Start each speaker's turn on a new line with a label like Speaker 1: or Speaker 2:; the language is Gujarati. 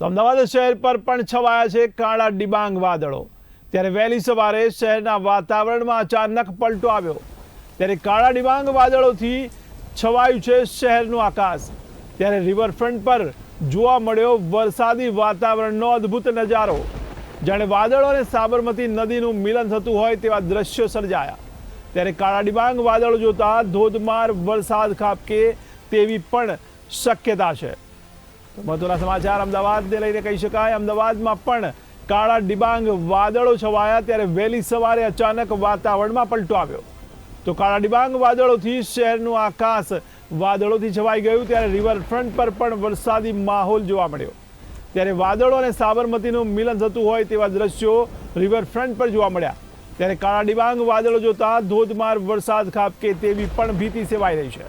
Speaker 1: તો અમદાવાદ શહેર પર પણ છવાયા છે કાળા ડિબાંગ વાદળો. ત્યારે વહેલી સવારે શહેરના વાતાવરણમાં અચાનક પલટો આવ્યો. ત્યારે કાળા ડિબાંગ વાદળોથી છવાયું છે શહેરનું આકાશ. ત્યારે રિવરફ્રન્ટ પર જોવા મળ્યો વરસાદી વાતાવરણનો અદ્ભુત નજારો. જાણે વાદળો અને સાબરમતી નદીનું મિલન થતું હોય તેવા દ્રશ્યો સર્જાયા. ત્યારે કાળા ડિબાંગ વાદળો જોતા ધોધમાર વરસાદ ખાબકે તેવી પણ શક્યતા છે. મહત્વના સમાચાર અમદાવાદને લઈને કહી શકાય. અમદાવાદમાં પણ કાળા ડિબાંગ વાદળો છવાયા ત્યારે વહેલી સવારે અચાનક વાતાવરણમાં પલટો આવ્યો. તો કાળા ડિબાંગ વાદળોથી શહેરનું આકાશ વાદળોથી છવાઈ ગયું ત્યારે રિવરફ્રન્ટ પર પણ વરસાદી માહોલ જોવા મળ્યો. ત્યારે વાદળો અને સાબરમતીનું મિલન થતું હોય તેવા દ્રશ્યો રિવરફ્રન્ટ પર જોવા મળ્યા. ત્યારે કાળા ડિબાંગ વાદળો જોતા ધોધમાર વરસાદ ખાબકે તેવી પણ ભીતિ સેવાઈ રહી છે.